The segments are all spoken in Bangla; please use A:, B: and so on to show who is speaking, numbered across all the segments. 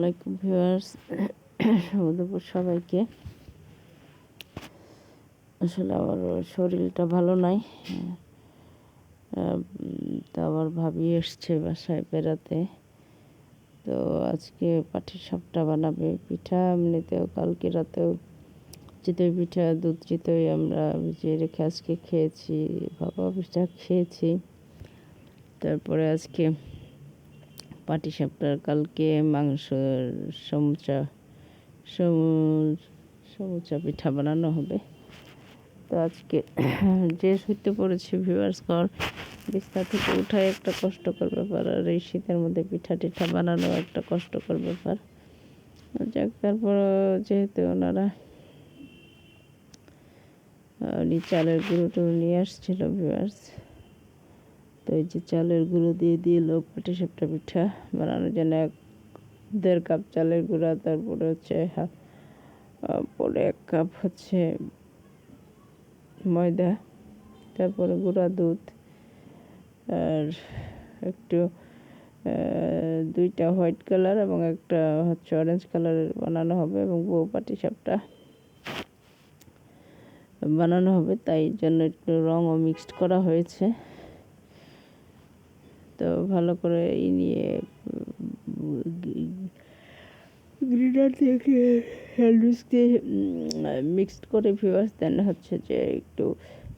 A: আলাইকুম ভিউয়ার্স সমুদ্রপুর সবাইকে। আসলে আমার শরীরটা ভালো নাই তো আবার ভাবি এসছে বাসায় বেড়াতে। তো আজকে পাটির সাপটা বানাবে, পিঠা এমনিতেও কালকে রাতেও চিতই পিঠা, দুধ চিতই আমরা ভিজিয়ে রেখে আজকে খেয়েছি, বাবা পিঠা খেয়েছি। তারপরে আজকে পাটি সাপটার কালকে মাংস সমুচা সমুচা পিঠা বানানো হবে। তো আজকে যে শুতে পড়েছি ভিউয়ার্স কর বিস্তার থেকে উঠাই একটা কষ্টকর ব্যাপার। আর এই শীতের মধ্যে পিঠা টিঠা বানানো একটা কষ্টকর ব্যাপার। যাক, তারপর যেহেতু ওনারা চালের গুঁড়ো টুড়ো নিয়ে আসছিল ভিউয়ার্স তো এই যে চালের গুঁড়ো দিয়ে দিল পাটি সাপটা পিঠা বানানোর জন্য এক, দেড় কাপ চালের গুঁড়া, তারপরে হচ্ছে পরে এক কাপ হচ্ছে ময়দা, তারপরে গুঁড়া দুধ, আর একটু দুইটা হোয়াইট কালার এবং একটা হচ্ছে অরেঞ্জ কালারের বানানো হবে এবং বউ পাটি সাপটা বানানো হবে। তাই জন্য একটু রঙও মিক্সড করা হয়েছে। তো ভালো করে ই নিয়ে, গ্রিনার থেকে হ্যান্ডউইচ দিয়ে মিক্সড করে ভিউয়ার্স দেন হচ্ছে যে একটু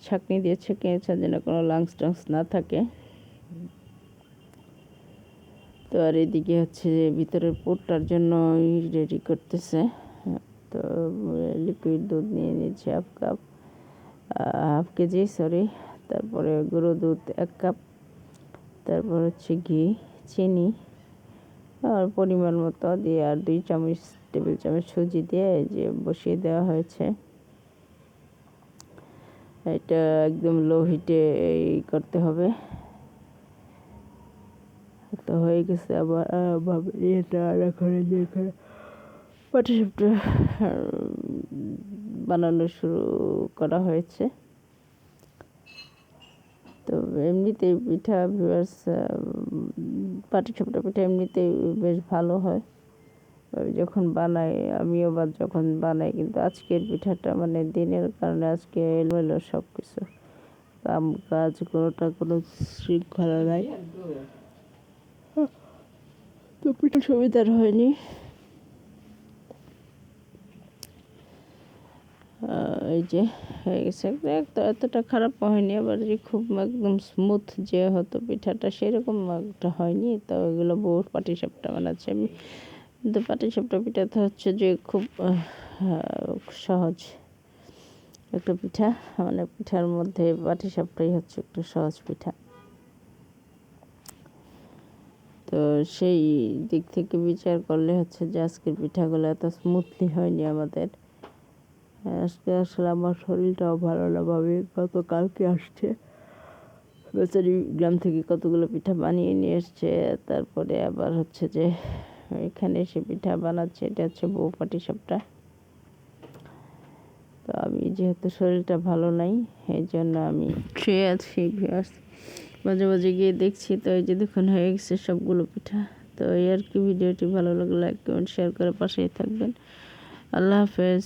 A: ছাঁকনি দিয়ে ছেঁকেছে যেন কোনো লাংস টাংস না থাকে। তো আর এদিকে হচ্ছে যে ভিতরের পোটটার জন্য রেডি করতেছে। তো লিকুইড দুধ নিয়ে নিয়েছে half cup half KG sorry তারপরে গুঁড়ো দুধ এক কাপ তারপর হচ্ছে ঘি, চিনি আর পরিমাণ মতো দিয়ে আর দুই চামচ টেবিল চামচ সুজি দিয়ে যে বসিয়ে দেওয়া হয়েছে। এটা একদম লো হিটে করতে হবে। তো হয়ে গেছে আবার ভাবে এটা আর এখন এখানে পাটিসাপটা বানানো শুরু করা হয়েছে। এমনিতে পিঠা ভিউয়ার্স পাটিসাপটা পিঠা এমনিতেই বেশ ভালো হয়। যখন বানাই, আমিও বা যখন বানাই, কিন্তু আজকের পিঠাটা মানে দিনের কারণে আজকে এলো এলো সব কিছু কাম কাজ কোনোটা কোনো শৃঙ্খলা নাই। তো পিঠা সুবিধার হয়নি। এই যে, হয়ে গেছে। তো এতটা খারাপ হয়নি, আবার যে খুব একদম স্মুথ যে হতো পিঠাটা, সেরকম একটা হয়নি। তো ওইগুলো বহু পাটিসাপটা বানাচ্ছে। আমি কিন্তু পাটিসাপটা পিঠাটা হচ্ছে যে খুব সহজ একটা পিঠা। মানে পিঠার মধ্যে পাটিসাপটাই হচ্ছে একটু সহজ পিঠা। তো সেই দিক থেকে বিচার করলে হচ্ছে যে আজকের পিঠাগুলো এত স্মুথলি হয়নি আমাদের। আজকে আসলে আমার শরীরটাও ভালো না ভাবে। গতকালকে আসছে। বেচারি গ্রাম থেকে কতগুলো পিঠা বানিয়ে নিয়ে এসছে। তারপরে আবার হচ্ছে যে এখানে এসে পিঠা বানাচ্ছে। এটা হচ্ছে বউ পাটি সবটা। তো আমি যেহেতু শরীরটা ভালো নাই, এই জন্য আমি শুয়ে আছি মাঝে মাঝে গিয়ে দেখছি, তো এই যে দেখুন, হয়ে গেছে সবগুলো পিঠা। তো এই আর কি, ভিডিওটি ভালো লাগলে লাইক কমেন্ট শেয়ার করে পাশেই থাকবেন। আল্লাহ হাফেজ।